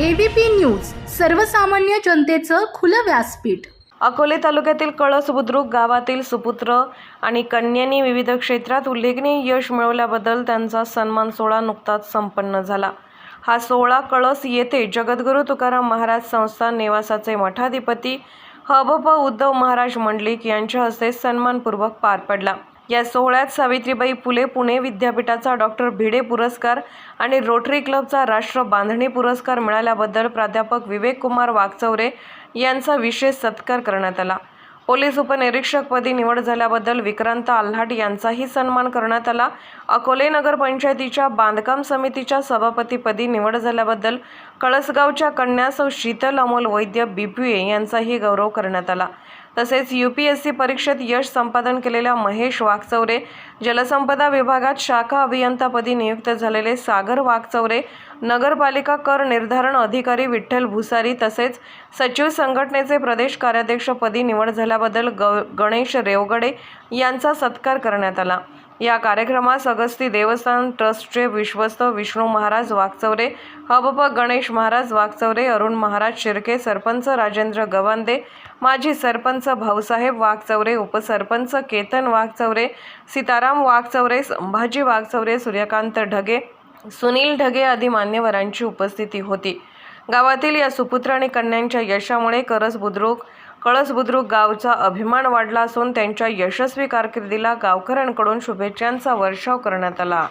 ABP news सर्वसामान्य जनतेचं खुलं व्यासपीठ. अकोले तालुक्यातील कळस बुद्रुक गावातील सुपुत्र आणि कन्यांनी विविध क्षेत्रात उल्लेखनीय यश मिळवल्याबद्दल त्यांचा सन्मान सोहळा नुकताच संपन्न झाला. हा सोहळा कळस येथे जगद्गुरू तुकाराम महाराज संस्थान निवासाचे मठाधिपती हबप उद्धव महाराज मंडलिक यांच्या हस्ते सन्मानपूर्वक पार पडला. या सोहळ्यात सावित्रीबाई फुले पुणे विद्यापीठाचा डॉक्टर भिडे पुरस्कार आणि रोटरी क्लबचा राष्ट्र बांधणी पुरस्कार मिळाल्याबद्दल प्राध्यापक विवेक कुमार वागचौरे यांचा विशेष सत्कार करण्यात आला. पोलीस उपनिरीक्षकपदी निवड झाल्याबद्दल विक्रांत आल्हाट यांचाही सन्मान करण्यात आला. अकोले नगरपंचायतीच्या बांधकाम समितीच्या सभापतीपदी निवड झाल्याबद्दल कळसगावच्या कन्या सौ शीतल अमोल वैद्य बीपीए यांचाही गौरव करण्यात आला. तसेच यू पी एस सी परीक्षेत यश संपादन केलेल्या महेश वाघचौरे जलसंपदा विभागात शाखा अभियंतापदी नियुक्त झालेले सागर वाघचौरे नगरपालिका कर निर्धारण अधिकारी विठ्ठल भुसारी तसेच सचिव संघटनेचे प्रदेश कार्याध्यक्षपदी निवड झाल्याबद्दल ग गणेश रेवगडे यांचा सत्कार करण्यात आला. या कार्यक्रमास अगस्ती देवस्थान ट्रस्टचे विश्वस्त विष्णू महाराज वागचौरे हबप गणेश महाराज वागचौरे अरुण महाराज शिर्के सरपंच राजेंद्र गवांदे माजी सरपंच भाऊसाहेब वाघचौरे उपसरपंच केतन वाघचौरे सीताराम वाघचौरे संभाजी वाघचौरे सूर्यकांत ढगे सुनील ढगे आदी मान्यवरांची उपस्थिती होती. गावातील या सुपुत्र आणि कन्यांच्या यशामुळे करस बुद्रुक कळस बुद्रुक गावचा अभिमान वाढला असून त्यांच्या यशस्वी कारकिर्दीला गावकऱ्यांकडून शुभेच्छांचा वर्षाव करण्यात आला.